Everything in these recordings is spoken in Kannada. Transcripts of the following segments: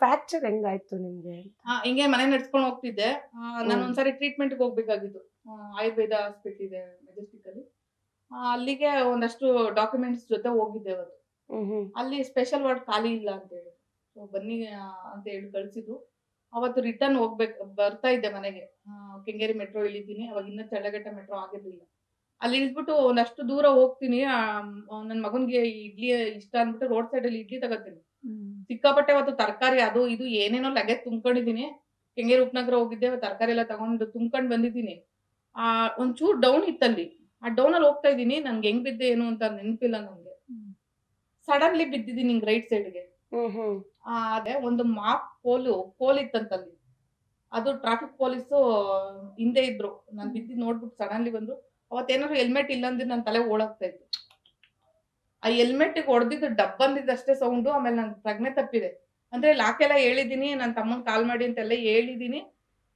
ಫ್ರಾಕ್ಚರ್ ಹೆಂಗಾಯ್ತು ನಿಮ್ಗೆ? ಹಾ ಹಿಂಗೆ ಮನೆ ನಡ್ಸ್ಕೊಂಡು ಹೋಗ್ತಿದ್ದೆ. ನಾನು. ಒಂದ್ಸರಿ ಟ್ರೀಟ್ಮೆಂಟ್ ಹೋಗ್ಬೇಕಾಗಿತ್ತು. ಆಯುರ್ವೇದ ಹಾಸ್ಪಿಟಲ್ ಇದೆ ಮೆಜೆಸ್ಟಿಕ್ ಅಲ್ಲಿ. ಅಲ್ಲಿಗೆ ಒಂದಷ್ಟು ಡಾಕ್ಯುಮೆಂಟ್ಸ್ ಜೊತೆ ಹೋಗಿದ್ದೆ ಅವತ್ತು ಅಲ್ಲಿ ಸ್ಪೆಷಲ್ ವಾರ್ಡ್ ಖಾಲಿ ಇಲ್ಲ ಅಂತ ಹೇಳಿ. ಸೊ ಬನ್ನಿ ಅಂತ ಹೇಳಿ ಕಳ್ಸಿದ್ರು. ಅವತ್ತು ರಿಟರ್ನ್ ಹೋಗ್ಬೇಕು ಬರ್ತಾ ಇದ್ದೆ ಮನೆಗೆ. ಕೆಂಗೇರಿ ಮೆಟ್ರೋ ಇಳಿತೀನಿ. ಅವಾಗ ಇನ್ನೂ ಚಳ್ಳಘಟ್ಟ ಮೆಟ್ರೋ ಆಗಿರ್ಲಿಲ್ಲ. ಅಲ್ಲಿ ಇಳಿದ್ಬಿಟ್ಟು ಒಂದಷ್ಟು ದೂರ ಹೋಗ್ತೀನಿ. ನನ್ನ ಮಗನ್ಗೆ ಇಡ್ಲಿ ಇಷ್ಟ ಅಂದ್ಬಿಟ್ಟು ರೋಡ್ ಸೈಡ್ ಅಲ್ಲಿ ಇಡ್ಲಿ ತಗೋತೀನಿ. ಸಿಕ್ಕಾಪಟ್ಟೆ ಅವತ್ತು ತರಕಾರಿ ಅದು ಇದು ಏನೇನೋ ಲಗೇಜ್ ತುಂಬ್ಕೊಂಡಿದೀನಿ ಕೆಂಗೇರಿ ಉಪನಗರ ಹೋಗಿದ್ದೆ ತರಕಾರಿ ಎಲ್ಲ ತಗೊಂಡು ತುಂಬ್ಕೊಂಡು ಬಂದಿದ್ದೀನಿ. ಆ ಒಂಚೂರು ಡೌನ್ ಇತ್ತಲ್ಲಿ. ಆ ಡೌನ್ ಅಲ್ಲಿ ಹೋಗ್ತಾ ಇದ್ದೀನಿ. ನನ್ಗೆ ಹೆಂಗ್ ಬಿದ್ದೆ ಏನು ಅಂತ ನೆನಪಿಲ್ಲ ನನ್ಗೆ. ಸಡನ್ಲಿ ಬಿದ್ದಿದ್ದೀನಿ ಹಿಂಗ್ ರೈಟ್ ಸೈಡ್ಗೆ ಅದೇ ಒಂದು ಮಾಪ್ ಪೋಲು ಪೋಲ್ ಇತ್ತಂತಲ್ಲಿ. ಅದು ಟ್ರಾಫಿಕ್ ಪೊಲೀಸು ಹಿಂದೆ ಇದ್ರು. ನಾನು ಬಿದ್ದಿದ್ ನೋಡ್ಬಿಟ್ಟು ಸಡನ್ಲಿ ಬಂದ್ರು. ಅವತ್ತೇನಾದ್ರು ಹೆಲ್ಮೆಟ್ ಇಲ್ಲ ಅಂದ್ರೆ ನನ್ನ ತಲೆ ಓಡಾಗ್ತಾ ಇತ್ತು. ಆ ಹೆಲ್ಮೆಟ್ ಹೊಡೆದಿದ್ದು ಡಬ್ ಬಂದಿದ್ದಷ್ಟೇ ಸೌಂಡು ಆಮೇಲೆ ನಂಗೆ ಪ್ರಜ್ಞೆ ತಪ್ಪಿದೆ. ಅಂದ್ರೆ ಲಾಕೆಲ್ಲ ಹೇಳಿದೀನಿ ನನ್ನ ತಮ್ಮನ್ ಕಾಲ್ ಮಾಡಿ ಅಂತೆಲ್ಲ ಹೇಳಿದೀನಿ.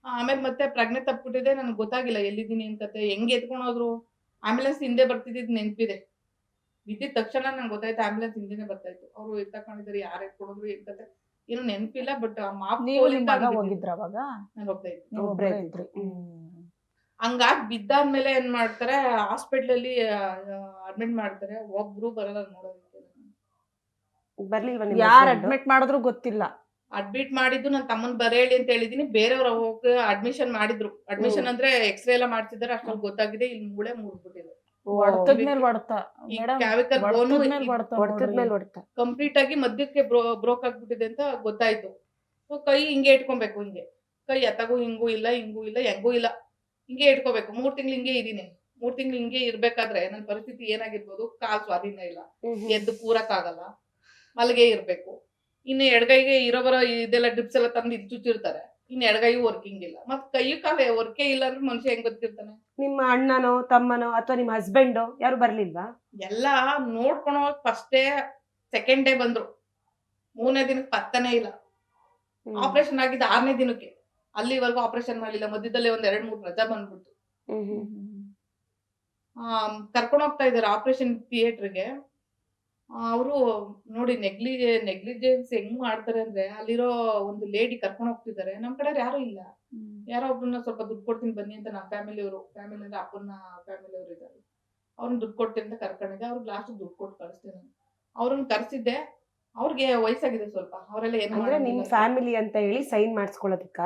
ಆಮೇಲೆ ಮತ್ತೆ ಪ್ರಜ್ಞೆ ತಪ್ಪಿಬಿಟ್ಟಿದೆ ನನಗೆ ಗೊತ್ತಾಗಿಲ್ಲ ಎಲ್ಲಿದ್ದೀನಿ ಅಂತತೆ ಹೆಂಗ್ ಎತ್ಕೊಂಡು ಹೋದ್ರು ಆಂಬ್ಯುಲೆನ್ಸ್ ಹಿಂದೆ ಬರ್ತಿದ್ದಿದ್ದು ನೆನಪಿದೆ. ಬಿದ್ದಿದ ತಕ್ಷಣ ನಂಗೆ ಗೊತ್ತಾಯ್ತು ಆಂಬ್ಯುಲೆನ್ಸ್ ಹಿಂದೆನೆ ಬರ್ತಾಯಿತ್ತು. ಅವರು ಅವ್ರು ಎತ್ತಕೊಂಡಿದ್ದಾರೆ ಯಾರು ಎತ್ಕೊಂಡ್ರು ಎಂತತೆ ಏನು ನೆನಪಿಲ್ಲ ಬಟ್ ಮಾಪ್ ಅವಾಗ? ನಾನು ಹೋಗ್ತಾ ಇದ್ರಿ. ಹಂಗಾಗಿ ಬಿದ್ದಾದ್ಮೇಲೆ ಏನ್ ಮಾಡ್ತಾರೆ? ಹಾಸ್ಪಿಟ್ಲಲ್ಲಿ ಅಡ್ಮಿಟ್ ಮಾಡ್ತಾರೆ. ಒಬ್ರು ಬರಲ್ಲ ನೋಡೋದಕ್ಕೆ. ಬರ್ಲಿಲ್ವಾ ಯಾರ್ husband? ಅಡ್ಮಿಟ್ ಮಾಡಿದ್ರು ಗೊತ್ತಿಲ್ಲ. ಅಡ್ಮಿಟ್ ಮಾಡಿದ್ದು ನನ್ನ ತಮ್ಮನ್ ಬರೇಳಿ ಅಂತ ಹೇಳಿದೀನಿ. ಬೇರೆಯವ್ರ ಹೋಗಿ ಅಡ್ಮಿಷನ್ ಮಾಡಿದ್ರು. ಅಡ್ಮಿಷನ್ ಅಂದ್ರೆ ಎಕ್ಸ್ರೇ ಎಲ್ಲ ಮಾಡ್ತಿದ್ದಾರೆ. ಅಷ್ಟೊಂದು ಗೊತ್ತಾಗಿದೆ. ಇಲ್ಲಿ ಮೂಳೆ ಮುರಿದ್ಬಿಟ್ಟಿದೆ. ಓ, ಹೊಡ್ತ ಈ ಮೇಡಮ್ ಹೊಡ್ತ ಹೊಡ್ತ ಕಂಪ್ಲೀಟ್ ಆಗಿ ಮಧ್ಯಕ್ಕೆ ಬ್ರೋಕ್ ಆಗ್ಬಿಟ್ಟಿದೆ ಅಂತ ಗೊತ್ತಾಯ್ತು. ಸೊ ಕೈ ಹಿಂಗೆ ಇಟ್ಕೊಬೇಕು ಹಿಂಗೆ. ಕೈ ಎತ್ತಗೂ ಹಿಂಗೂ ಇಲ್ಲ ಹಿಂಗೂ ಇಲ್ಲ ಹೆಂಗೂ ಇಲ್ಲ. ಹಿಂಗೆ ಇಟ್ಕೋಬೇಕು. ಮೂರ್ ತಿಂಗಳು ಹಿಂಗೆ ಇದೀನಿ. ಮೂರ್ ತಿಂಗಳು ಹಿಂಗೆ ಇರ್ಬೇಕಾದ್ರೆ ನನ್ನ ಪರಿಸ್ಥಿತಿ ಏನಾಗಿರ್ಬೋದು ಕಾಲ್ ಸ್ವಾಧೀನ ಇಲ್ಲ. ಎದ್ದು ಕೂರಕ್ಕಾಗಲ್ಲ. ಮಲ್ಗೆ ಇರ್ಬೇಕು. ಇನ್ನು ಎಡಗೈಗೆ ಇರೋ ಬರೋ ಇದೆಲ್ಲ ಡ್ರಿಪ್ಸ್ ಎಲ್ಲ ತಂದು ಚುಚ್ಚಿರ್ತಾರೆ. ಇನ್ನು ಎಡಗೈ ವರ್ಕಿಂಗ್ ಇಲ್ಲ. ಮತ್ತೆ ಕೈ ಕಾಲೇ ವರ್ಕೇ ಇಲ್ಲ ಅಂದ್ರೆ ಮನುಷ್ಯ ಹೆಂಗ್ ಗೊತ್ತಿರ್ತಾನೆ ನಿಮ್ಮ ಅಣ್ಣನೋ ತಮ್ಮನೋ ಅಥವಾ ನಿಮ್ಮ ಹಸ್ಬೆಂಡ್ ಯಾರು ಬರ್ಲಿಲ್ವಾ? ಎಲ್ಲ ನೋಡ್ಕೊಂಡು ಫಸ್ಟೇ ಸೆಕೆಂಡ್ ಡೇ ಬಂದ್ರು. ಮೂರನೇ ದಿನಕ್ಕೆ ಪತ್ತನೇ ಇಲ್ಲ. ಆಪರೇಷನ್ ಆಗಿದ್ದು ಆರನೇ ದಿನಕ್ಕೆ. ಅಲ್ಲಿವರೆಗೂ ಆಪರೇಷನ್ ಮಾಡಲಿಲ್ಲ. ಮಧ್ಯದಲ್ಲೇ ಒಂದ್ ಎರಡ್ ಮೂರ್ ರಜಾ ಬಂದ್ಬಿಡ್ತು. ಕರ್ಕೊಂಡು ಹೋಗ್ತಾ ಇದಾರೆ ಆಪರೇಷನ್ ಥಿಯೇಟರ್ಗೆ ಅವರು ನೋಡಿ ನೆಗ್ಲಿ ನೆಗ್ಲಿಜೆನ್ಸ್ ಹೆಂಗ್ ಮಾಡ್ತಾರೆ ಅಂದ್ರೆ ಅಲ್ಲಿರೋ ಒಂದು ಲೇಡಿ ಕರ್ಕೊಂಡು ಹೋಗ್ತಿದ್ದಾರೆ ನಮ್ ಕಡೆ ಯಾರು ಇಲ್ಲ. ಯಾರೋ ಒಬ್ರನ್ನ ಸ್ವಲ್ಪ ದುಡ್ಡು ಕೊಡ್ತೀನಿ ಬನ್ನಿ ಅಂತ ನಮ್ಮ ಫ್ಯಾಮಿಲಿ ಅವರು ಫ್ಯಾಮಿಲಿ ಅಂದ್ರೆ ಅಪ್ಪನ ಫ್ಯಾಮಿಲಿ ಅವರು ಇದ್ದಾರೆ. ಅವ್ರನ್ನ ದುಡ್ಡು ಕೊಡ್ತೀನಿ ಅಂತ ಕರ್ಕೊಂಡಿದ್ದೆ. ಅವ್ರಿಗೆ ಲಾಸ್ಟ್ ದುಡ್ಡು ಕೊಟ್ಟು ಕಳ್ಸ್ತೀನಿ ನಾನು. ಅವ್ರನ್ನ ಕರ್ಸಿದ್ದೆ. ಅವ್ರಿಗೆ ವಯಸ್ಸಾಗಿದೆ ಸ್ವಲ್ಪ. ಅವರೆಲ್ಲ ಏನು ಫ್ಯಾಮಿಲಿ ಅಂತ ಹೇಳಿ ಸೈನ್ ಮಾಡಿಸ್ಕೊಳ್ಳೋದಕ್ಕ?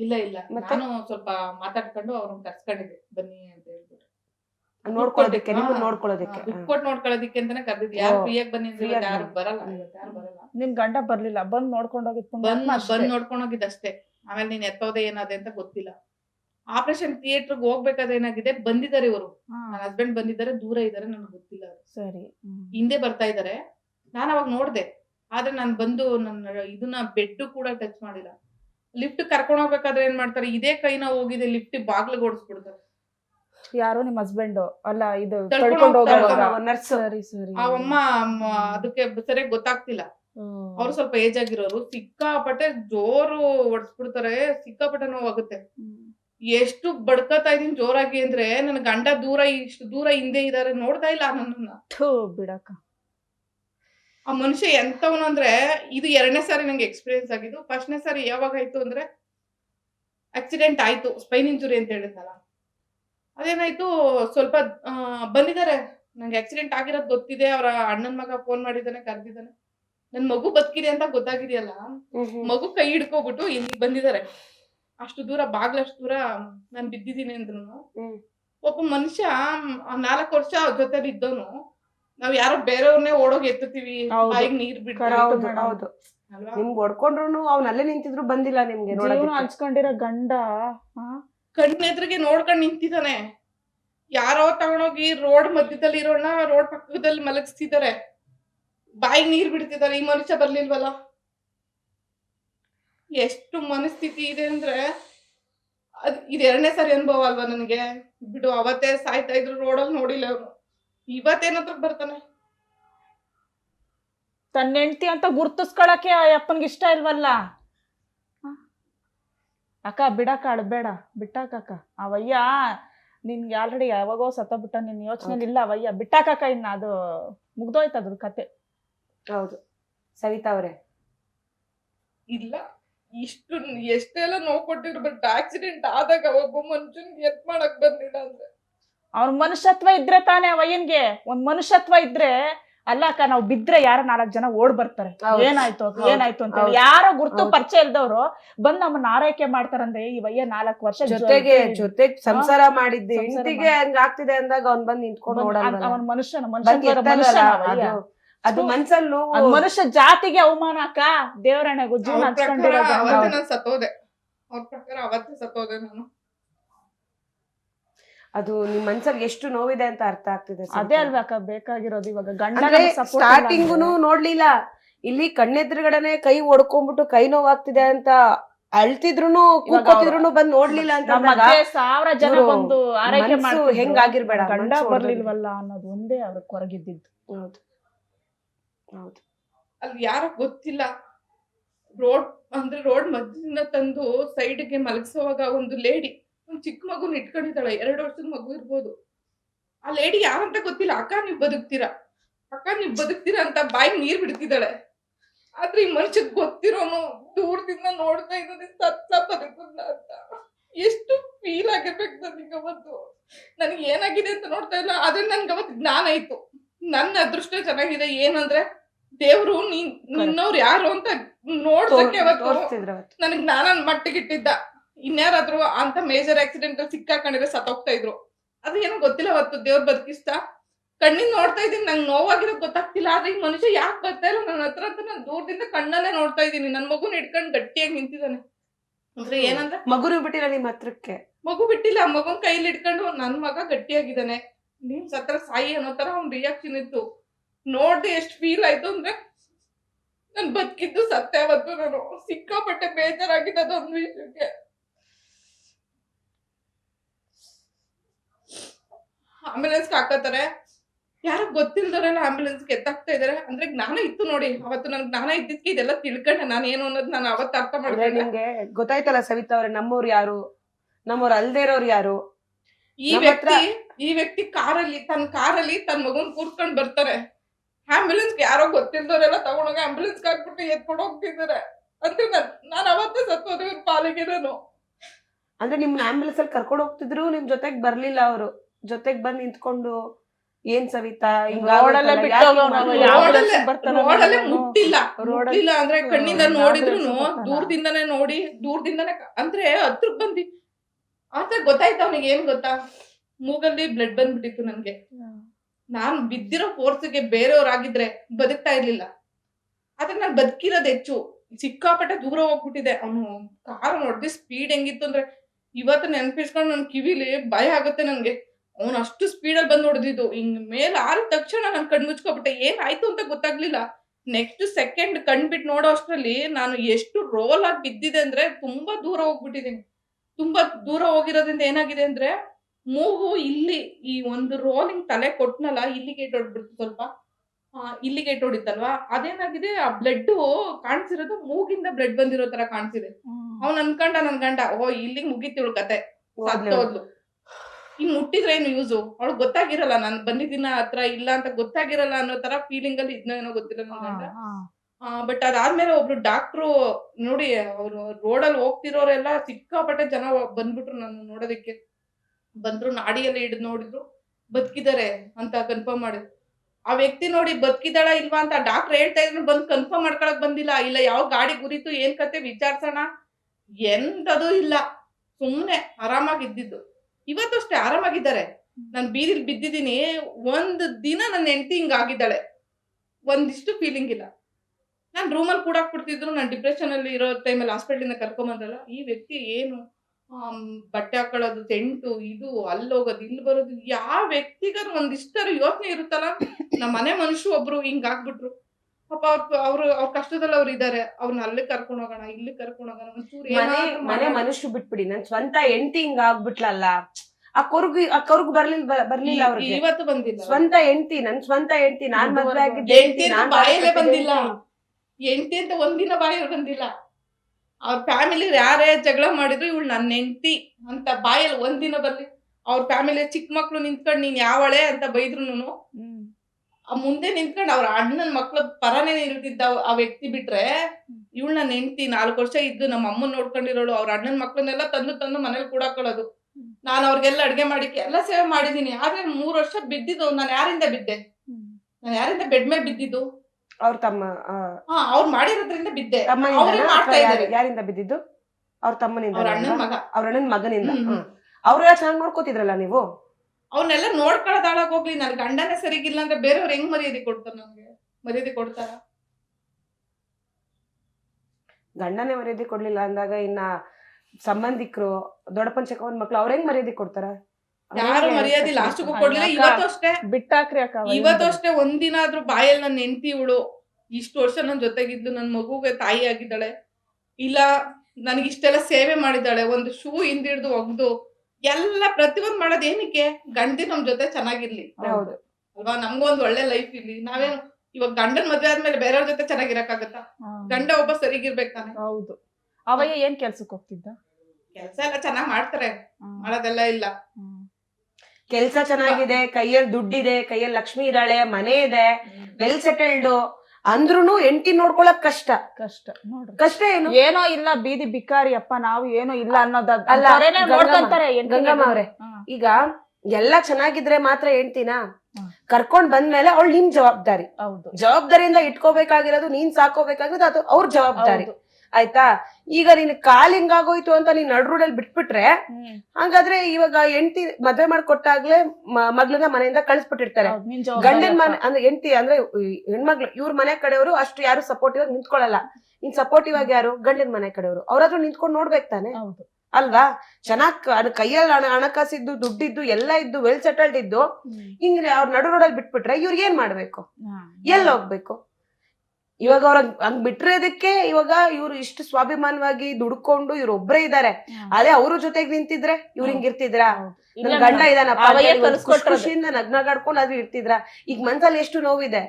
ಇಲ್ಲ ಇಲ್ಲ. ಮತ್ತೆ? ನಾನು ಸ್ವಲ್ಪ ಮಾತಾಡ್ಕೊಂಡು ಅವ್ರನ್ನ ಕರ್ಸ್ಕೊಂಡಿದ್ದೆ. ಬನ್ನಿ ಅಂತ ಹೇಳ್ಬಿಟ್ಟು. ನೋಡ್ಕೊಳ್ಳೋದಕ್ಕೆ ಹಾ, ನೋಡ್ಕೊಳ್ಳೋದಕ್ಕೆ. ದುಡ್ಡು ಕೊಟ್ಟು ನೋಡ್ಕೊಳ್ಳೋದಕ್ಕೆ ಅಂತಾನೆ ಕರ್ದಿದ್ದೆ. ಯಾರು ಫ್ರೀಯಾಗಿ ಬನ್ನಿ ಅಂದ್ರೆ free ಇವತ್ತು ಆಗಿ ಯಾರು ಬರಲ್ಲ ಹ್ಮ್. ಇವತ್ತು ಯಾರು ಬರಲ್ಲ. ನಿಮ್ ಗಂಡ ಬರ್ಲಿಲ್ಲ ಬಂದ್ ನೋಡ್ಕೊಂಡ್ ಹೋಗಿದ್ ಬಂದ್ ಬಂದ್ ನೋಡ್ಕೊಂಡು ಹೋಗಿದ್ದಷ್ಟೇ ಆಮೇಲೆ ನೀನ್ ಎತ್ತೋದೆ ಏನಾದೆ ಅಂತ ಗೊತ್ತಿಲ್ಲ. ಆಪರೇಷನ್ ಥಿಯೇಟರ್ ಹೋಗ್ಬೇಕಾದ್ರೆ ಏನಾಗಿದೆ? ಬಂದಿದ್ದಾರೆ ಇವರು. ನನ್ನ ಹಸ್ಬೆಂಡ್ ಬಂದಿದ್ದಾರೆ ದೂರ ಇದ್ದಾರೆ ನನಗೆ ಗೊತ್ತಿಲ್ಲ. ಸರಿ. ಹಿಂದೆ ಬರ್ತಾ ಇದ್ದಾರೆ ನಾನು ಅವಾಗ ನೋಡ್ದೆ. ಆದ್ರೆ ನಾನು ಬಂದು ನನ್ನ ಇದನ್ನ ಬೆಡ್ ಕೂಡ ಟಚ್ ಮಾಡಿಲ್ಲ. ಲಿಫ್ಟ್ ಕರ್ಕೊಂಡು ಹೋಗ್ಬೇಕಾದ್ರೆ ಏನ್ ಮಾಡ್ತಾರೆ? ಇದೇ ಕೈನ ಹೋಗಿದೆ ಲಿಫ್ಟ್ ಬಾಗ್ಲು ಓಡಿಸ್ಬಿಡ್ತಾರೆ ಯಾರು ನಿಮ್ ಹಸ್ಬೆಂಡ್ ಅಲ್ಲ ಇದು ತಳ್ಕೊಂಡ್ ತಳ್ಕೊಂಡ್ ಹೋಗ್ತಾರೆ. ನರ್ಸ್ ಸರಿ ಸರಿ. ಆ ಅಮ್ಮ ಮ, ಅದಕ್ಕೆ ಸರಿಯಾಗಿ ಗೊತ್ತಾಗ್ತಿಲ್ಲ. ಹ್ಮ್. ಅವ್ರು ಸ್ವಲ್ಪ ಏಜ್ ಆಗಿರೋರು ಸಿಕ್ಕಾಪಟ್ಟೆ ಜೋರು ಹೊಡ್ಸ್ಬಿಡ್ತಾರೆ ಸಿಕ್ಕಾಪಟ್ಟೆ ನೋವಾಗುತ್ತೆ. ಹ್ಮ್. ಎಷ್ಟು ಬಡ್ಕತಾ ಇದೀನಿ ಜೋರಾಗಿ ಅಂದ್ರೆ ನನ್ನ ಗಂಡ ದೂರ ಇಷ್ಟು ದೂರ ಹಿಂದೆ ಇದಾರೆ ನೋಡ್ತಾ ಇಲ್ಲ ನನ್ನನ್ನ. ಥು, ಬಿಡಕ್ಕ. ಆ ಮನುಷ್ಯ ಎಂತವನು ಅಂದ್ರೆ ಇದು ಎರಡನೇ ಸಾರಿ ನಂಗೆ ಎಕ್ಸ್ಪೀರಿಯನ್ಸ್ ಆಗಿದ್ದು ಫಸ್ಟ್ನೇ ಸಾರಿ ಯಾವಾಗ ಆಯ್ತು ಅಂದ್ರೆ ಆಕ್ಸಿಡೆಂಟ್ ಆಯ್ತು ಸ್ಪೈನ್ ಇಂಜುರಿ ಅಂತ ಹೇಳಿದ್ನಲ್ಲ. ಅದೇನಾಯ್ತು ಸ್ವಲ್ಪ ಬಂದಿದ್ದಾರೆ. ನಂಗೆ ಆಕ್ಸಿಡೆಂಟ್ ಆಗಿರೋದು ಗೊತ್ತಿದೆ ಅವರ ಅಣ್ಣನ ಮಗ ಫೋನ್ ಮಾಡಿದ್ದಾನೆ ಕರೆದಿದ್ದಾನೆ. ನನ್ ಮಗು ಬದುಕಿದೆ ಅಂತ ಗೊತ್ತಾಗಿದೆಯಲ್ಲ? ಮಗು ಕೈ ಹಿಡ್ಕೊಬಿಟ್ಟು ಇಲ್ಲಿ ಬಂದಿದ್ದಾರೆ. ಅಷ್ಟು ದೂರ ಬಾಗ್ಲಷ್ಟು ದೂರ ನಾನು ಬಿದ್ದಿದ್ದೀನಿ ಅಂದ್ರು ಒಬ್ಬ ಮನುಷ್ಯ ನಾಲ್ಕು ವರ್ಷ ಜೊತೆಲಿ ಇದ್ದವನು ನಾವ್ ಯಾರೋ ಬೇರೆಯವ್ರನ್ನೇ ಓಡೋಗಿ ಎತ್ತುತ್ತೀವಿ ಹೌದು. ಬಾಯಿಗೆ ನೀರ್ ಬಿಟ್ಟು ಹೌದು madam. ಹೌದು. ಅಲ್ವಾ? ನಿಮ್ಗೆ ಹೊಡ್ಕೊಂಡ್ರು ಅವ್ನ ಅಲ್ಲೇ ನಿಂತಿದ್ರು ಬಂದಿಲ್ಲ ನಿಮ್ಗೆ ಜೀವನ ನೋಡೋದಕ್ಕೆ. ಹಂಚ್ಕೊಂಡಿರೋ ಗಂಡ ಆ? ಕಣ್ಣೆದ್ರಿಗೆ ನೋಡ್ಕೊಂಡ್ ನಿಂತಿದ್ದಾನೆ. ಯಾರೋ ತಗೊಂಡೋಗಿ ರೋಡ್ ಮಧ್ಯದಲ್ಲಿ ಇರೋಣ ರೋಡ್ ಪಕ್ಕದಲ್ಲಿ ಮಲಗಿಸ್ತಿದ್ದಾರೆ. ಬಾಯಿಗೆ ನೀರ್ ಬಿಡ್ತಿದ್ದಾರೆ. ಈ ಮನುಷ್ಯ ಬರ್ಲಿಲ್ವಲ್ಲ? ಎಷ್ಟು ಮನಸ್ಥಿತಿ ಇದೆ ಅಂದ್ರೆ ಅದ್ ಇದೆರಡನೇ ಎರಡನೇ ಸಾರಿ ಅನುಭವ ಅಲ್ವಾ ನನಗೆ? ಬಿಡು ಅವತ್ತೇ ಸಾಯ್ತಾ ಇದ್ರು ರೋಡಲ್ಲಿ ನೋಡಿಲ್ಲ ಅವನು ಇವತ್ತೇನತ್ರ ಬರ್ತಾನೆ. ತನ್ನ ಹೆಂಡತಿ ಅಂತ ಗುರ್ತಿಸ್ಕೊಳಕ್ಕೆ ಆ ಅಪ್ಪನ್ಗೆ ಇಷ್ಟ ಇಲ್ವಲ್ಲ? ಅಕ್ಕ ಬಿಡಕ್ಕ ಅಳ್ಬೇಡ ಬಿಟ್ಟಾಕಕ್ಕ ಅವಯ್ಯ ನಿನ್ಗೆ ಆಲ್ರೆಡಿ ಯಾವಾಗೋ ಸತ್ತ ಬಿಟ್ಟ ನಿನ್ ಯೋಚನೆ ಇಲ್ಲ ಅವಯ್ಯ. ಬಿಟ್ಟಾಕಕ್ಕ ಇನ್ನ ಅದು ಮುಗ್ದೋಯ್ತ ಅದ್ರ ಕತೆ. ಹೌದು. ಸವಿತಾ ಅವ್ರೆ. ಇಲ್ಲ. ಇಷ್ಟು ಎಷ್ಟೆಲ್ಲ ನೋವು ಕೊಟ್ಟಿದ್ರು ಬಟ್ ಆಕ್ಸಿಡೆಂಟ್ ಆದಾಗ ಒಬ್ಬ ಮನುಷ್ಯನ್ ಎತ್ ಮಾಡಕ್ ಬಂದಿಲ್ಲ ಅಂದ್ರೆ. ಅವ್ನ ಮನುಷ್ಯತ್ವ ಇದ್ರೆ ತಾನೇ ವಯ್ಯನ್ಗೆ ಒಂದ್ ಮನುಷ್ಯತ್ವ ಇದ್ರೆ ಅಲ್ಲ ಅಕ್ಕ ನಾವು ಬಿದ್ರೆ ಯಾರ ನಾಲ್ಕು ಜನ ಓಡ್ ಬರ್ತಾರೆ. ಏನಾಯ್ತು ಏನಾಯ್ತು ಅಂತ. ಯಾರೋ ಗುರ್ತು. ಪರಿಚಯ ಇಲ್ದವ್ರು ಬಂದ್ ನಮ್ಮನ್ನ ಆರೈಕೆ ಮಾಡ್ತಾರಂದ್ರೆ ಈ ವಯ್ಯ ನಾಲ್ಕು ವರ್ಷ ಜೊತೆಗೆ ಜೊತೆಗೆ ಸಂಸಾರ ಮಾಡಿದ್ದೆ. ಹೆಂಡತಿಗೆ ಹಂಗ ಆಗ್ತಿದೆ ಅಂದಾಗ ಅವ್ನ್ ಬಂದ್ ನಿಂತ್ಕೊಂಡು ನೋಡಲ್ವಲ್ಲ? ಅವನ್ ಮನುಷ್ಯನ ಅವಯ್ಯ. ಅದು ಅದು ಮನ್ಸಲ್ಲಿ ಮನುಷ್ಯ ಜಾತಿಗೆ ಅವಮಾನ ಅಕ್ಕ. ದೇವರಣೆಗೂ ಜೀವನ ಸತ್ತೋದೆ. ಅವ್ರ ಪ್ರಕಾರ ಅವತ್ತೇ ಸತ್ತೋದೆ ನಾನು. ಅದು ನಿಮ್ ಮನ್ಸಲ್ಲಿ ಎಷ್ಟು ನೋವಿದೆ ಅಂತ ಅರ್ಥ ಆಗ್ತಿದೆ. ಅದೇ ಅಲ್ವಾ ಅಕ್ಕ ಬೇಕಾಗಿರೋದು ಇವಾಗ. ಗಂಡ ಸ್ಟಾರ್ಟಿಂಗ್ ಸ್ಟಾರ್ಟಿಂಗುನು ನೋಡ್ಲಿಲ್ಲ. ಇಲ್ಲಿ ಕಣ್ಣೆದ್ರುಗಡೆನೆ ಕೈ ಒಡ್ಕೊಂಡ್ಬಿಟ್ಟು ಕೈ ನೋವಾಗ್ತಿದೆ ಅಂತ ಅಳ್ತಿದ್ರು ಕೂತಿದ್ರು ಬಂದ್ ನೋಡ್ಲಿಲ್ಲ ಅಂತ ಸಾವಿರ ಜನ ಬಂದು ಆರೈಕೆ. ಹೆಂಗಾಗಿರ್ಬೇಡ, ಗಂಡ ಬರ್ಲಿಲ್ವಲ್ಲ ಅನ್ನೋದು ಒಂದೇ ಅವ್ರ ಕೊರಗಿದ್ದಿದ್ದು ಹೌದು. ಹೌದು. ಅಲ್ಲಿ ಯಾರೋ ಗೊತ್ತಿಲ್ಲ. ರೋಡ್ ಅಂದ್ರೆ ರೋಡ್ ಮಧ್ಯದಿಂದ ತಂದು ಸೈಡ್ಗೆ ಮಲಗಿಸುವಾಗ ಒಂದು ಲೇಡಿ ಚಿಕ್ಕ ಮಗುನ ಇಟ್ಕೊಂಡಿದ್ದಾಳೆ ಎರಡು ವರ್ಷದ ಮಗು ಇರ್ಬೋದು. ಆ ಲೇಡಿ ಯಾರಂತ ಗೊತ್ತಿಲ್ಲ. ಅಕ್ಕ ನೀವ್ ಬದುಕ್ತೀರಾ? ಅಕ್ಕ ನೀವ್ ಬದುಕ್ತೀರಾ ಅಂತ ಬಾಯಿ ನೀರ್ ಬಿಡ್ತಿದ್ದಾಳೆ. ಆದ್ರೆ ಈ ಮನುಷ್ಯ ಗೊತ್ತಿರೋನು ದೂರದಿಂದ ನೋಡ್ತಾ ಇದ್ದಾನೆ ಸತ್ತ ಬದುಕುದ ಅಂತ. ಎಷ್ಟು ಫೀಲ್ ಆಗಿರ್ಬೇಕು ನನಗೆ ಅವತ್ತು. ನನಗೆ ಏನಾಗಿದೆ ಅಂತ ನೋಡ್ತಾ ಇಲ್ಲ. ಆದ್ರೆ ನನ್ಗೆ ಅವತ್ತು ಜ್ಞಾನ ಆಯ್ತು. ನನ್ನ ಅದೃಷ್ಟ ಚೆನ್ನಾಗಿದೆ. ಏನಂದ್ರೆ ದೇವ್ರು ನೀನ್ ನಿನ್ನವ್ರು ಯಾರು ಅಂತ ನೋಡ್ಸಕ್ಕೆ ಅವತ್ತು ನನಗ್ ಜ್ಞಾನ ಮಟ್ಟಿಗಿಟ್ಟಿದ್ದ. ಇನ್ಯಾರಾದ್ರೂ ಅಂತ ಮೇಜರ್ ಆಕ್ಸಿಡೆಂಟ್ ಅಲ್ಲಿ ಸಿಕ್ಕಾಕೊಂಡಿದ್ರೆ ಸತ್ತೋಗ್ತಾ ಇದ್ರು. ಅದು ಏನೋ ಗೊತ್ತಿಲ್ಲ ಅವತ್ತು ದೇವ್ರ ಬದುಕಿಸ್ತಾ. ಕಣ್ಣಿಂದ ನೋಡ್ತಾ ಇದೀನಿ ನಂಗೆ ನೋವಾಗಿರೋದು ಗೊತ್ತಾಗ್ತಿಲ್ಲ. ಆದ್ರೆ ಈ ಮನುಷ್ಯ ಯಾಕೆ ಬರ್ತಾ ಇಲ್ಲ? ನನ್ನ ಹತ್ರ ಅಂತ ನಾನು ದೂರದಿಂದ ಕಣ್ಣಲ್ಲೇ ನೋಡ್ತಾ ಇದ್ದೀನಿ. ನನ್ನ ಮಗುನ ಹಿಡ್ಕೊಂಡು ಗಟ್ಟಿಯಾಗಿ ನಿಂತಿದ್ದಾನೆ. ಅಂದ್ರೆ ಏನಂದ್ರೆ? ಮಗುನು ಬಿಟ್ಟಿಲ್ಲ ನಿಮ್ ಹತ್ರಕ್ಕೆ? ಮಗು ಬಿಟ್ಟಿಲ್ಲ. ಮಗುನ್ ಕೈಲಿ ಇಟ್ಕೊಂಡು ನನ್ನ ಮಗ ಗಟ್ಟಿಯಾಗಿದ್ದಾನೆ. ನೀನ್ ಸತ್ರ ಸಾಯಿ ಅನ್ನೋ ತರ ಅವ್ನ್ ರಿಯಾಕ್ಷನ್ ಇತ್ತು. ನೋಡ್ದೆ ಎಷ್ಟು ಫೀಲ್ ಆಯ್ತು ಅಂದ್ರೆ ನನ್ ಬದುಕಿದ್ದು ಸತ್ಯ ಅವತ್ತು ನಾನು ಸಿಕ್ಕಾಪಟ್ಟೆ ಬೇಜಾರಾಗಿದ್ದ ಅದೊಂದು ವಿಷಯಕ್ಕೆ. ಆಂಬುಲೆನ್ಸ್ ಹಾಕತ್ತಾರೆ ಯಾರು ಗೊತ್ತಿಲ್ದವರೆಲ್ಲ ಆಂಬುಲೆನ್ಸ್ ಎತ್ತಾಕ್ತಾ ಇದಾರೆ. ಅಂದ್ರೆ ಜ್ಞಾನ ಇತ್ತು ನೋಡಿ. ಅವತ್ತು ನನ್ ಜ್ಞಾನ ಇದ್ದಿದ್ಕೆ ಇದೆಲ್ಲ ತಿಳ್ಕೊಂಡೆ ನಾನು ಏನು ಅನ್ನೋದು ನಾನು ಅವತ್ತು ಅರ್ಥ ಅಂದ್ರೆ ಮಾಡಿದೆ ನಿಮ್ಗೆ ಗೊತ್ತಾಯ್ತಲ್ಲ ಸವಿತಾ ಅವ್ರೆ ನಮ್ಮವ್ರು ಯಾರು? ನಮ್ಮವ್ರು ಅಲ್ದೇ ಇರೋರು ಯಾರು? ಈ ನಮ್ಮ ವ್ಯಕ್ತಿ ಈ ವ್ಯಕ್ತಿ ಕಾರಲ್ಲಿ ತನ್ನ ಕಾರಲ್ಲಿ ತನ್ನ ಮಗುನ್ ಕೂರ್ಸ್ಕೊಂಡ್ ಬರ್ತಾರೆ. ಆಂಬ್ಯುಲೆನ್ಸ್ ಯಾರೋ ಗೊತ್ತಿಲ್ದವರೆಲ್ಲ ತಗೊಂಡೋಗಿ ಆಂಬ್ಯುಲೆನ್ಸ್ ಹಾಕ್ಬಿಟ್ಟು ಎತ್ಕೊಂಡು ಹೋಗ್ತಿದ್ದಾರೆ ಅಂದ್ರೆ ನಾನ್ ನಾನು ಅವತ್ತೇ ಸತ್ತೋದ್ರೆ ಇವ್ರ ಪಾಲಿಗೆ ನಾನು ಅಂದ್ರೆ ನಿಮ್ನ ಆಂಬುಲೆನ್ಸ್ ಅಲ್ಲಿ ಕರ್ಕೊಂಡು ಹೋಗ್ತಿದ್ರು ನಿಮ್ ಜೊತೆಗ್ ಬರ್ಲಿಲ್ಲ ಅವರು. ಜೊತೆಗ್ ಬಂದ್ ನಿಂತ್ಕೊಂಡು ಏನ್ ಸವಿತಾ? ರೋಡಲ್ಲೇ ರೋಡಲ್ಲೇ ರೋಡಲ್ಲೇ ಮುಟ್ಟಿಲ್ಲ. ಅಂದ್ರೆ ಕಣ್ಣಿಂದ ನೋಡಿದ್ರು ದೂರದಿಂದನೇ ನೋಡಿ ದೂರದಿಂದನೇ ಕ- ಅಂದ್ರೆ ಹತ್ರಕ್ ಬಂದಿ ಆತ ಗೊತ್ತಾಯ್ತ ಅವನಿಗೆ ಏನ್ ಗೊತ್ತಾ? ಮೂಗಲ್ಲಿ ಬ್ಲಡ್ ಬಂದ್ಬಿಟ್ಟಿತ್ತು ನನ್ಗೆ. ನಾನ್ ಬಿದ್ದಿರೋ ಫೋರ್ಸ್ಗೆ ಬೇರೆಯವ್ರಾಗಿದ್ರೆ ಬದುಕ್ತಾ ಇರ್ಲಿಲ್ಲ. ಆದ್ರೆ ನಾನ್ ಬದುಕಿರೋದ್ ಹೆಚ್ಚು. ಸಿಕ್ಕಾಪಟ್ಟೆ ದೂರ ಹೋಗ್ಬಿಟ್ಟಿದೆ. ಅವನು ಕಾರ್ ನೋಡ್ದಿ ಸ್ಪೀಡ್ ಹೆಂಗಿತ್ತು ಅಂದ್ರೆ ಇವತ್ತು ನೆನ್ಪಿಸ್ಕೊಂಡು ನನ್ ಕಿವಿಲಿ ಭಯ ಆಗುತ್ತೆ ನನ್ಗೆ ಅವನು ಅಷ್ಟು ಸ್ಪೀಡಲ್ಲಿ ಬಂದ್ ಹೊಡೆದಿದ್ದು. ಹಿಂಗ್ ಮೇಲೆ ಆರಿದ ತಕ್ಷಣ ನಾನು ಕಣ್ ಮುಚ್ಕೊಬಿಟ್ಟೆ. ಏನ್ ಆಯ್ತು ಅಂತ ಗೊತ್ತಾಗ್ಲಿಲ್ಲ. ನೆಕ್ಸ್ಟ್ ಸೆಕೆಂಡ್ ಕಣ್ ಬಿಟ್ ನೋಡೋ ಅಷ್ಟರಲ್ಲಿ ನಾನು ಎಷ್ಟು ರೋಲ್ ಆಗಿ ಬಿದ್ದಿದೆ ಅಂದ್ರೆ ತುಂಬಾ ದೂರ ಹೋಗ್ಬಿಟ್ಟಿದ್ದೀನಿ. ತುಂಬಾ ದೂರ ಹೋಗಿರೋದ್ರಿಂದ ಏನಾಗಿದೆ ಅಂದ್ರೆ ಮೂಗು ಇಲ್ಲಿ ಈ ಒಂದು ರೋಲಿಂಗ್ ತಲೆ ಕೊಟ್ನಲ್ಲ ಇಲ್ಲಿಗೆ ಹೊಡ್ಬಿಡ್ತು ಸ್ವಲ್ಪ. ಇಲ್ಲಿಗೆ ಹೊಡಿತಲ್ವಾ? ಅದೇನಾಗಿದೆ? ಆ ಬ್ಲಡ್ ಕಾಣಿಸಿರೋದು ಮೂಗಿಂದ ಬ್ಲಡ್ ಬಂದಿರೋ ತರ ಕಾಣಿಸಿದೆ. ಅವ್ನ್ ಅನ್ಕಂಡ ನನ್ ಗಂಡ ಓ ಇಲ್ಲಿಗೆ ಮುಗೀತಿವಳು ಕತೆ. ಸತ್ತೋದ್ಲು. ಇನ್ ಮುಟ್ಟಿದ್ರೆ ಏನು ಯೂಸು ಅವಳು ಗೊತ್ತಾಗಿರಲ್ಲ ನಾನು ಬಂದಿದ್ದೀನ ಹತ್ರ ಇಲ್ಲ ಅಂತ ಗೊತ್ತಾಗಿರಲ್ಲ ಅನ್ನೋ ತರ ಫೀಲಿಂಗ್ ಅಲ್ಲಿ ಇದ್ನೋ ಏನೋ ಗೊತ್ತಿರಲ್ಲ ಬಟ್ ಅದಾದ್ಮೇಲೆ ಒಬ್ರು ಡಾಕ್ಟ್ರು ನೋಡಿ ಅವ್ರು ಅಲ್ಲಿ ಹೋಗ್ತಿರೋರೆಲ್ಲ ಸಿಕ್ಕಾಪಟ್ಟೆ ಜನ ಬಂದ್ಬಿಟ್ರು ನಾನು ನೋಡೋದಕ್ಕೆ. ಬಂದ್ರು ನಾಡಿಯೆಲ್ಲ ಹಿಡಿದು ನೋಡಿದ್ರು ಬದುಕಿದ್ದಾರೆ ಅಂತ ಕನ್ಫರ್ಮ್ ಮಾಡಿದ್ರು. ಆ ವ್ಯಕ್ತಿ ನೋಡಿ ಬದುಕಿದಾಳ ಇಲ್ವಾ ಅಂತ ಡಾಕ್ಟರ್ ಹೇಳ್ತಾ ಇದ್ರು ಬಂದು ಕನ್ಫರ್ಮ್ ಮಾಡ್ಕೊಳಕ್ ಬಂದಿಲ್ಲ. ಇಲ್ಲ ಯಾವ ಗಾಡಿ ಗುರಿತು ಏನ್ ಕತೆ ವಿಚಾರ್ಸೋಣ. ಎಂತದೂ ಇಲ್ಲ. ಸುಮ್ನೆ ಆರಾಮಾಗಿದ್ದಿದ್ದು ಇವತ್ತು ಅಷ್ಟೇ ಆರಾಮಾಗಿದ್ದಾರೆ ನಾನು ಬೀದಿಲ್ ಬಿದ್ದಿದ್ದೀನಿ. ಒಂದು ದಿನ ನನ್ನ ಹೆಂಡತಿ ಹಿಂಗ್ ಆಗಿದ್ದಾಳೆ. ಒಂದಿಷ್ಟು ಫೀಲಿಂಗ್ ಇಲ್ಲ. ನಾನು ರೂಮಲ್ಲಿ ಕೂಡ ಬಿಡ್ತಿದ್ರು ನಾನು ಡಿಪ್ರೆಷನ್ ಅಲ್ಲಿ ಇರೋ ಟೈಮಲ್ಲಿ ಹಾಸ್ಪಿಟ್ಲಿಂದ ಕರ್ಕೊಂಬಂದ್ರಲ್ಲ ಈ ವ್ಯಕ್ತಿ ಏನು ಬಟ್ಟೆ ಹಾಕೊಳ್ಳೋದು ತೆಂಟು ಇದು ಅಲ್ಲಿ ಹೋಗೋದು ಇಲ್ಲಿ ಬರೋದು ಯಾವ ವ್ಯಕ್ತಿಗಾದ್ರೂ ಒಂದಿಷ್ಟರ ಯೋಚನೆ ಇರುತ್ತಲ್ಲ. ನಮ್ಮ ಮನೆ ಮನುಷ್ಯ ಒಬ್ರು ಹಿಂಗ್ ಆಗ್ಬಿಟ್ರು. ಪಾಪ ಅವ್ರ ಅವ್ರು ಅವ್ರ ಕಷ್ಟದಲ್ಲಿ ಅವ್ರು ಇದಾರೆ. ಅವ್ರನ್ನ ಅಲ್ಲಿ ಕರ್ಕೊಂಡು ಹೋಗೋಣ ಇಲ್ಲಿ ಕರ್ಕೊಂಡು ಹೋಗೋಣ ಒಂಚೂರು ಮನೆ ಏನಾದ್ರೂ ಮನೆ ಮಾಡೋಣ. ಮನುಷ್ಯರು ಬಿಟ್ಬಿಡಿ. ನನ್ ಸ್ವಂತ ಹೆಂಡತಿ ಹಿಂಗ ಆಗ್ಬಿಟ್ಲಲ್ಲ. ಆ ಕೊರ್ಗು ಆ ಕೊರ್ಗು ಬರ್ಲಿಲ್ಲ ಬರ್ಲಿಲ್ಲ ಅವ್ರಿಗೆ. ಇವತ್ತು ಬಂದಿಲ್ಲ. ಸ್ವಂತ ಹೆಂಡತಿ ನನ್ ಸ್ವಂತ ಹೆಂಡತಿ ನಾನ್ ಮದ್ವೆ ಆಗಿದ್ದೆ ಹೆಂಡ್ತಿ ಅಂತ ಬಾಯಲ್ಲೇ ಬಂದಿಲ್ಲ. ಹೆಂಡತಿ. ಅಂತ ಒಂದಿನ ಬಾಯಲ್ಲಿ ಬಂದಿಲ್ಲ. ಅವ್ರ ಫ್ಯಾಮಿಲಿ ಯಾರೇ ಜಗಳ ಮಾಡಿದ್ರು ಇವಳು ನನ್ನ ಹೆಂಡತಿ ಅಂತ ಬಾಯಲ್ಲಿ ಒಂದಿನ ಬರ್ಲಿ. ಅವ್ರ ಫ್ಯಾಮಿಲಿ ಚಿಕ್ಕ ಮಕ್ಳು ನಿಂತ್ಕೊಂಡು ನೀನ್ ಯಾವಳೆ ಅಂತ ಬೈದ್ರು ಮುಂದೆ ನಿಂತ್ಕೊಂಡು ಅವ್ರ ಅಣ್ಣನ ಮಕ್ಳ ಪರನೇ ನಿಲ್ತಿದ್ದ ಆ ವ್ಯಕ್ತಿ ಬಿಟ್ರೆ ಇವಳನ್ನ ನೆಂಟಿ ನಾಲ್ಕು ವರ್ಷ ಇದ್ದು ನಮ್ಮ ಅಮ್ಮನ್ ನೋಡ್ಕೊಂಡಿರೋಳು ಅವ್ರ ಅಣ್ಣನ ಮಕ್ಳನ್ನೆಲ್ಲ ತಂದು ತಂದು ಮನೇಲಿ ಕೂಡಾಕೊಳ್ಳೋದು. ನಾನು ಅವ್ರಿಗೆಲ್ಲ ಅಡ್ಗೆ ಮಾಡಿ ಎಲ್ಲ ಸೇವೆ ಮಾಡಿದೀನಿ. ಆದ್ರೆ ಮೂರ್ ವರ್ಷ ಬಿದ್ದಿದ್ದು ನಾನು ಯಾರಿಂದ ಬಿದ್ದೆ? ನಾನು ಯಾರಿಂದ ಬೆಡ್ ಮೇಲೆ ಬಿದ್ದಿದ್ದು? ಅವ್ರ ತಮ್ಮ ಅವ್ರು ಮಾಡಿರೋದ್ರಿಂದ ಬಿದ್ದೆ. ಯಾರಿಂದ ಬಿದ್ದಿದ್ದು? ಅವ್ರ ತಮ್ಮನಿಂದ ಅವ್ರ ಅಣ್ಣನ ಮಗ. ಅವ್ರ ಅಣ್ಣನ ಮಗನಿಂದ. ಅವ್ರೆಲ್ಲ ಚೆನ್ನಾಗಿ ನೋಡ್ಕೋತಿದ್ರಲ್ಲ ನೀವು? ಅವನ್ನೆಲ್ಲ ನೋಡ್ಕೊಳ್ಳೋದಾಳಾಗ ಹೋಗ್ಲಿ. ನನ್ ಗಂಡನೇ ಸರಿಗಿಲ್ಲ ಅಂದ್ರೆ ಬೇರೆಯವ್ರು ಹೆಂಗ್ ಮರ್ಯಾದೆ ಕೊಡ್ತಾರ ನನ್ಗೆ? ಮರ್ಯಾದೆ ಕೊಡ್ತಾರ? ಗಂಡನೇ ಮರ್ಯಾದೆ ಕೊಡ್ಲಿಲ್ಲ ಅಂದಾಗ ಇನ್ನ ಸಂಬಂಧಿಕರು ದೊಡ್ಡಪ್ಪನ ಚಿಕ್ಕವನ್ ಮಕ್ಳು ಅವ್ರ ಹೆಂಗ್ ಮರ್ಯಾದೆ ಕೊಡ್ತಾರ? ಯಾರು ಮರ್ಯಾದೆ ಲಾಸ್ಟ್ಗೂ ಕೊಡ್ಲಿಲ್ಲ. ಇವತ್ತು ಅಷ್ಟೇ ಬಿಟ್ಟಾಕ್ರಿ ಅಕ್ಕ ಇವತ್ತು ಅಷ್ಟೇ ಒಂದಿನ ಆದ್ರೂ ಬಾಯಲ್ಲಿ ನನ್ನ ಹೆಂಡತಿ ಇವಳು ಇಷ್ಟು ವರ್ಷ ನನ್ ಜೊತೆಗಿದ್ದು ನನ್ ಮಗುಗೆ ತಾಯಿ ಆಗಿದ್ದಾಳೆ. ಇಲ್ಲ ನನಗಿಷ್ಟೆಲ್ಲ ಸೇವೆ ಮಾಡಿದ್ದಾಳೆ. ಒಂದು ಶೂ ಹಿಂದಿಡ್ದು ಒಗ್ದು ಎಲ್ಲ ಪ್ರತಿಯೊಂದ್ ಮಾಡೋದ್ ಏನಕ್ಕೆ? ಗಂಡಿ ನಮ್ ಜೊತೆ ಚೆನ್ನಾಗಿರ್ಲಿ. ಹೌದು. ಅಲ್ವಾ? ನಮ್ಗೂ ಒಂದ್ ಒಳ್ಳೆ ಲೈಫ್ ಇರ್ಲಿ ನಾವೇನು ಇವಾಗ ಗಂಡನ್ ಮದ್ವೆ ಆದ್ಮೇಲೆ ಬೇರೆಯವ್ರ ಜೊತೆ ಚೆನ್ನಾಗಿರಕ್ಕಾಗತ್ತಾ. ಗಂಡ ಒಬ್ಬ ಸರಿಗಿರ್ಬೇಕು ತಾನೆ. ಹೌದು. ಅವಯ್ಯ ಏನ್ ಕೆಲ್ಸಕ್ಕೆ ಹೋಗ್ತಿದ್ದ? ಕೆಲ್ಸ ಎಲ್ಲ ಚೆನ್ನಾಗ್ ಮಾಡ್ತಾರೆ. ಮಾಡೋದೆಲ್ಲ ಇಲ್ಲ. ಕೆಲ್ಸ ಚೆನ್ನಾಗಿದೆ ಕೈಯಲ್ಲಿ ದುಡ್ಡಿದೆ ಕೈಯಲ್ಲಿ ಲಕ್ಷ್ಮಿ ಇದ್ದಾಳೆ ಮನೆ ಇದೆ ವೆಲ್ ಸೆಟಲ್ಡ್ ಅಂದ್ರೂನು ಎಂಟಿ ನೋಡ್ಕೊಳಕ್ ಕಷ್ಟ ಕಷ್ಟ ನೋಡ್ರಿ ಕಷ್ಟ ಏನು ಏನೋ ಇಲ್ಲ ಬೀದಿ ಬಿಕಾರಿ ಅಪ್ಪ ನಾವು ಏನೋ ಇಲ್ಲ ಅನ್ನೋದ ಅಲ್ಲ, ಅವ್ರೇನೇ ಗಂಗಮ್ಮ, ನೋಡ್ಕೊಂತಾರೆ ಹೆಂಡ್ತಿಗೆ. ಗಂಗಮ್ಮ ಅವ್ರೆ. ಈಗ ಎಲ್ಲ ಚೆನ್ನಾಗಿದ್ರೆ ಮಾತ್ರ ಹೆಂಡ್ತಿನ ಹ್ಮ್. ಕರ್ಕೊಂಡ್ ಬಂದ್ಮೇಲೆ ಅವ್ಳು ನಿಮ್ ಜವಾಬ್ದಾರಿ ಹೌದು ಜವಾಬ್ದಾರಿಯಿಂದ ಇಟ್ಕೋಬೇಕಾಗಿರೋದು ನೀನ್ ಸಾಕೋಬೇಕಾಗಿರೋದು ಅದು ಅವ್ರ ಜವಾಬ್ದಾರಿ ಹೌದು. ಆಯ್ತಾ? ಈಗ ನಿನ್ ಕಾಲ್ ಹಿಂಗಾಗೋಯ್ತು ಅಂತ ನೀನ್ ನಡ್ರೋಡಲ್ಲಿ ಬಿಟ್ಬಿಟ್ರೆ ಹ್ಮ್. ಹಂಗಾದ್ರೆ ಇವಾಗ ಹೆಂಡತಿ ಮದ್ವೆ ಮಾಡ್ಕೊಟ್ಟಾಗ್ಲೇ ಮಗ್ಳನ್ನ ಮನೆಯಿಂದ ಕಳ್ಸ್ಬಿಟ್ಟಿರ್ತಾರೆ. ಗಂಡನ್ ಮನೆ ಅಂದ್ರೆ ಹೆಂಡತಿ ಅಂದ್ರೆ ಹೆಣ್ಮಗ್ಳು ಇವ್ರ ಮನೆ ಕಡೆಯವರು ಅಷ್ಟು ಯಾರು ಸಪೋರ್ಟಿವ್ ಆಗಿ ನಿಂತ್ಕೊಳ್ಳಲ್ಲ ಇನ್ ಸಪೋರ್ಟಿವ್ ಆಗಿ ಯಾರು? ಗಂಡನ್ ಮನೆ ಕಡೆಯವರು. ಅವ್ರಾದ್ರೂ ನಿಂತ್ಕೊಂಡು ನೋಡ್ಬೇಕು ತಾನೆ. ಅಲ್ವಾ? ಚೆನ್ನಾಗ್ ಅದ್ ಕೈಯಲ್ಲಿ ಹಣ ಹಣಕಾಸಿದ್ದು ದುಡ್ಡಿದ್ದು ಎಲ್ಲ ಇದ್ದು ವೆಲ್ ಸೆಟಲ್ಡ್ ಇದ್ದು. ಹಿಂಗ್ ಅವ್ರ ನಡು ರೋಡಲ್ಲಿ ಬಿಟ್ಬಿಟ್ರೆ ಇವ್ರಿಗೆ ಏನ್ ಮಾಡ್ಬೇಕು. ಎಲ್ಲಿ ಹೋಗ್ಬೇಕು? ಇವಾಗ ಅವ್ರ ಹಂಗ್ ಬಿಟ್ಟಿರೋದಕ್ಕೆ ಇವಾಗ ಇವ್ರು ಇಷ್ಟು ಸ್ವಾಭಿಮಾನವಾಗಿ ದುಡ್ಕೊಂಡು ಇವ್ರು ಒಬ್ರೇ ಇದಾರೆ. ಅದೇ ಅವ್ರ ಜೊತೆಗ್ ನಿಂತಿದ್ರೆ ಇವ್ರ ಹಿಂಗ ಇರ್ತಿದ್ರ? ಹೌದು. ನನ್ ಗಂಡ. ಇದಾನಪ್ಪ ಖುಷಿಯಿಂದ ನಗ್ನಗಾಡ್ಕೊಂಡು ಅದು ಇರ್ತಿದ್ರ? ಈಗ ಮನ್ಸಲ್ಲಿ ಎಷ್ಟು ನೋವಿದೆ?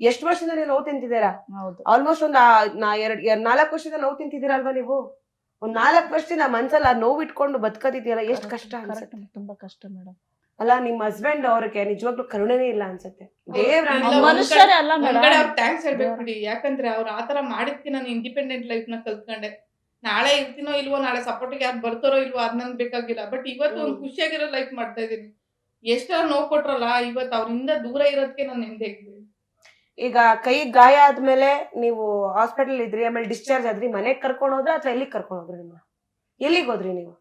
ಎಷ್ಟು ವರ್ಷದಿಂದ ನೀವು ನೋವು ತಿಂತಿದ್ದೀರಾ? ಆಲ್ಮೋಸ್ಟ್ ಒಂದ್ ಎರಡ್ ಎರಡ್ ನಾಲ್ಕು ವರ್ಷದಿಂದ ನೋವು ತಿಂತಿದ್ದೀರಾ ಅಲ್ವಾ ನೀವು? ಒಂದ್ ನಾಲ್ಕು ವರ್ಷದಿಂದ ಮನ್ಸಲ್ಲಿ ಆ ನೋವು ಇಟ್ಕೊಂಡು ಬದುಕೋದಿದೆಯಲ್ಲ ಎಷ್ಟು ಕಷ್ಟ ತುಂಬಾ ಕಷ್ಟ ಮೇಡಮ್. ಅಲ್ಲ ನಿಮ್ ಹಸ್ಬೆಂಡ್ ಅವ್ರಿಗೆ ನಿಜವಾಗ್ಲೂ ಕರುಣೆನೇ ಇಲ್ಲ ಅನ್ಸುತ್ತೆ. ದೇವ್ರ. ಮನುಷ್ಯರೇ ಅಲ್ಲ ಒಂದ್ ಕಡೆ ಮೇಡಮ್ ಅವ್ರ ಥ್ಯಾಂಕ್ಸ್ ಹೇಳ್ಬೇಕು ಬಿಡಿ. ಯಾಕಂದ್ರೆ ಅವ್ರು ಆತರ ಮಾಡಿದ್ಕೆ ನಾನು ಇಂಡಿಪೆಂಡೆಂಟ್ ಲೈಫ್ನ ಕಲ್ತ್ಕೊಂಡೆ. ನಾಳೆ ಇರ್ತೀನೋ ಇಲ್ವೋ ನಾಳೆ ಸಪೋರ್ಟ್ ಯಾರು ಬರ್ತಾರೋ ಇಲ್ವೋ ಅದ್ ನನ್ ಬೇಕಾಗಿಲ್ಲ. ಬಟ್ ಇವತ್ತು ಒಂದ್ ಹ್ಮ್. ಖುಷಿಯಾಗಿರೋ ಲೈಫ್ ಮಾಡ್ತಾ ಇದೀನಿ ಎಷ್ಟೋ ನೋವು ಕೊಟ್ರಲ್ಲ ಇವತ್ತು ಅವ್ರಿಂದ ದೂರ ಇರೋದಕ್ಕೆ ನಾನು ನೆಮ್ಮದಿ ಆಗಿದ್ದೀನಿ ಈಗ ಕೈ ಗಾಯ ಆದ್ಮೇಲೆ ನೀವು ಹಾಸ್ಪಿಟಲ್ ಇದ್ರಿ ಆಮೇಲೆ ಡಿಸ್ಚಾರ್ಜ್ ಆದ್ರಿ ಮನೆಗ್ ಕರ್ಕೊಂಡು ಹೋದ್ರ ಅಥವಾ ಎಲ್ಲಿಗ್ ಕರ್ಕೊಂಡು ಹೋದ್ರಿ ನಿಮ್ಮ ಎಲ್ಲಿಗೆ ಹೋದ್ರಿ ನೀವು?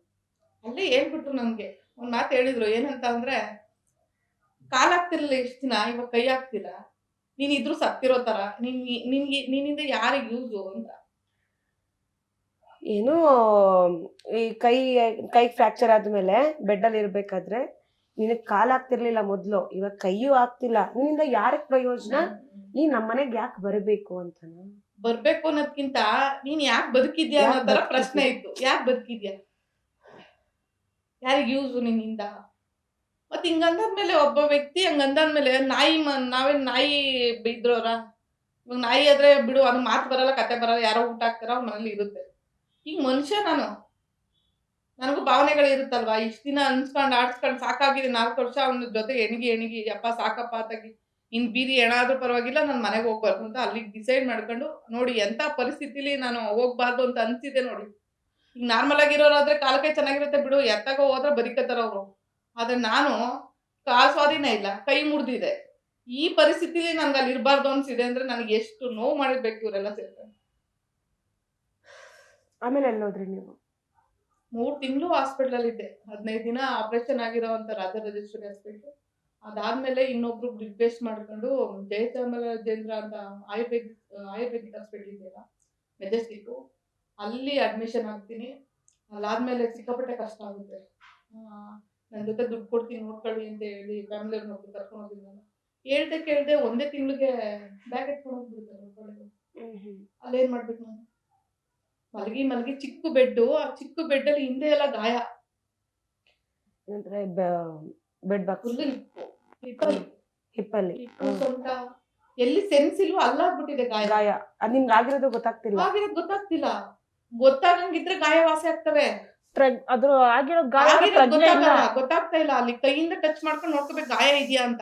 ಅಲ್ಲೇ ಹೇಳ್ಬಿಟ್ರು ನನ್ಗೆ. ಒಂದ್ ಮಾತು ಹೇಳಿದ್ರು ಏನಂತ ಅಂದ್ರೆ ಕಾಲಾಗ್ತಿರ್ಲಿಲ್ಲ ಇಷ್ಟ ದಿನ ಇವಾಗ ಕೈ ಆಗ್ತಿಲ್ಲ ನೀನಿದ್ರು ಇದ್ರು ಸತ್ತಿರೋ ತರ ನಿನ್ ನಿನ್ಗೆ ನಿನ್ನಿಂದ ಯಾರಿಗ್ ಯೂಸು ಅಂತ. ಏನು ಈ ಕೈ ಕೈ ಫ್ರಾಕ್ಚರ್ ಆದ್ಮೇಲೆ ಬೆಡ್ ಅಲ್ಲಿ ಇರ್ಬೇಕಾದ್ರೆ ನಿನಗ್ ಕಾಲ್ ಆಗ್ತಿರ್ಲಿಲ್ಲ ಮೊದ್ಲು ಇವಾಗ ಕೈಯೂ ಆಗ್ತಿಲ್ಲ ನಿನ್ನಿಂದ ಯಾರಿಗ್ ಪ್ರಯೋಜನ? ನೀ ನಮ್ ಮನೆಗ್ ಯಾಕೆ ಬರಬೇಕು ಅಂತ ಬರ್ಬೇಕು ಅನ್ನೋದ್ಕಿಂತ ನೀನ್ ಯಾಕೆ ಬದುಕಿದ್ಯಾ ಅನ್ನೋ ತರ ಪ್ರಶ್ನೆ ಇತ್ತು. ಯಾಕೆ ಬದುಕಿದ್ಯಾ? ಯಾರಿಗ್ ಯೂಸು ನಿನ್ನಿಂದ? ಮತ್ತು ಹಿಂಗಂದಾದ್ಮೇಲೆ ಒಬ್ಬ ವ್ಯಕ್ತಿ ಹಂಗಂದಾದ್ಮೇಲೆ ನಾಯಿ ಮ- ನಾವೇನ್ ನಾಯಿ ಇದ್ರೋರ ಇವಾಗ ನಾಯಿ ಆದ್ರೆ ಬಿಡು, ಅದು ಮಾತು ಬರಲ್ಲ, ಕತೆ ಬರಲ್ಲ, ಯಾರೋ ಊಟ ಹಾಕ್ತಾರ ಅವ್ರ ಮನೇಲಿ ಇರುತ್ತೆ. ಈಗ ಮನುಷ್ಯ ನಾನು. ನನಗೂ ಭಾವನೆಗಳು ಇರುತ್ತಲ್ವಾ? ಇಷ್ಟ ದಿನ ಅನ್ಸ್ಕೊಂಡು ಆಡ್ಸ್ಕೊಂಡ್ ಸಾಕಾಗಿದೆ, ನಾಲ್ಕು ವರ್ಷ ಅವನ ಜೊತೆ ಎಣಿಗೆ, ಎಣಿಗಿ ಅಪ್ಪ ಸಾಕಪ್ಪ ತಾಗಿ ಇನ್ ಬೀದಿ ಏನಾದರೂ ಪರವಾಗಿಲ್ಲ, ನಾನು ಮನೆಗೆ ಹೋಗ್ಬಾರ್ದು ಅಂತ ಅಲ್ಲಿಗೆ ಡಿಸೈಡ್ ಮಾಡ್ಕೊಂಡು, ನೋಡಿ, ಎಂತ ಪರಿಸ್ಥಿತಿಲಿ ನಾನು ಹೋಗ್ಬಾರ್ದು ಅಂತ ಅನ್ಸಿದೆ ನೋಡಿ. ಈಗ ನಾರ್ಮಲ್ ಆಗಿರೋರಾದ್ರೆ ಕಾಲಕ್ಕೆ ಚೆನ್ನಾಗಿರುತ್ತೆ ಬಿಡು ಎತ್ತಾಗ ಹೋದ್ರೆ ಬದುಕತ್ತಾರ ಅವರು. ಆದ್ರೆ ನಾನು ಕಾಲ್ ಸ್ವಾಧೀನ ಇಲ್ಲ ಕೈ ಮುರಿದಿದೆ. ಈ ಪರಿಸ್ಥಿತಿಲಿ ನನ್ಗೆ ಅಲ್ಲಿ ಇರಬಾರ್ದು ಅನ್ಸಿದೆ ಅಂದ್ರೆ ನನಗೆ ಎಷ್ಟು ನೋವು ಮಾಡಿರ್ಬೇಕು ಇವರೆಲ್ಲ ಸೇರ್ಕೊಂಡು. ಆಮೇಲೆ ಎಲ್ಲೋದ್ರಿ ನೀವು? ಮೂರು ತಿಂಗಳು ಹಾಸ್ಪಿಟಲ್ ಅಲ್ಲಿ ಇದ್ದೆ ಹದಿನೈದು ದಿನ ಆಪರೇಷನ್ ಆಗಿರೋಂತ ರಾಜರಾಜೇಶ್ವರಿ ಹಾಸ್ಪಿಟಲ್ ಅದಾದ್ಮೇಲೆ ಇನ್ನೊಬ್ರು ರಿಕ್ವೆಸ್ಟ್ ಮಾಡ್ಕೊಂಡು ಜಯಚಾಮರಾಜೇಂದ್ರ ಅಂತ ಆಯುರ್ವೇದಿಕ್ ಆಯುರ್ವೇದಿಕ್ ಹಾಸ್ಪಿಟಲ್ ಇದೆಯಲ್ಲ ಮೆಜೆಸ್ಟಿಕ್. ಅಲ್ಲಿ ಅಡ್ಮಿಷನ್ ಆಗ್ತೀನಿ ಅಲ್ಲಾದ್ಮೇಲೆ ಸಿಕ್ಕಾಪಟ್ಟೆ ಕಷ್ಟ ಆಗುತ್ತೆ. ನನ್ನ ಜೊತೆ ದುಡ್ಡು ಕೊಡ್ತೀನಿ ನೋಡ್ಕೊಳ್ಳಿ ಅಂತ ಹೇಳಿ ಫ್ಯಾಮಿಲಿ ಅವ್ರನ್ನ ಕರ್ಕೊಂಡು ಹೇಳ್ದೆ ಕೇಳ್ದೆ ಒಂದೇ ತಿಂಗಳಿಗೆ ಬ್ಯಾಗ್ ಎತ್ಕೊಂಡು ಹೋಗ್ಬಿಡ್ತಾರೆ ಅಲ್ಲೇನ್ ಮಾಡ್ಬೇಕು ನಾನು? ಮಲಗಿ ಮಲಗಿ ಚಿಕ್ಕ ಬೆಡ್ಡು ಆ ಚಿಕ್ಕ ಬೆಡ್ ಅಲ್ಲಿ ಹಿಂದೆ ಎಲ್ಲ ಗಾಯ. Bed box ಹಿಪ್ಪಲ್ಲಿ. ಹಿಪ್ಪಲ್ಲಿ ಸೊಂಟ. ಎಲ್ಲಿ ಸೆನ್ಸ್ ಇಲ್ವೋ ಅಲ್ಲಾಗ್ಬಿಟ್ಟಿದೆ ಗಾಯ. ಗಾಯ. ಅದ್ ನಿಮ್ಗೆ ಆಗಿರೋದು ಗೊತ್ತಾಗ್ತಿಲ್ಲ. ಆಗಿರೋದು ಗೊತ್ತಾಗ್ತಿಲ್ಲ. ಗೊತ್ತಾಗಂಗಿದ್ರೆ ಗಾಯ ವಾಸಿ ಆಗ್ತವೆ ಅದು ಅದ್ರ ಆಗಿರೋ ಗಾಯ ಆಗಿರೋದ್ ಪ್ರಜ್ಞೆ ಇಲ್ಲ. ಗೊತ್ತಾಗಲ್ಲ ಗೊತ್ತಾಗ್ತಾ ಇಲ್ಲ. ಅಲ್ಲಿ ಕೈಯಿಂದ ಟಚ್ ಮಾಡ್ಕೊಂಡು ನೋಡ್ಕೋಬೇಕು ಗಾಯ ಇದೆಯಾ ಅಂತ.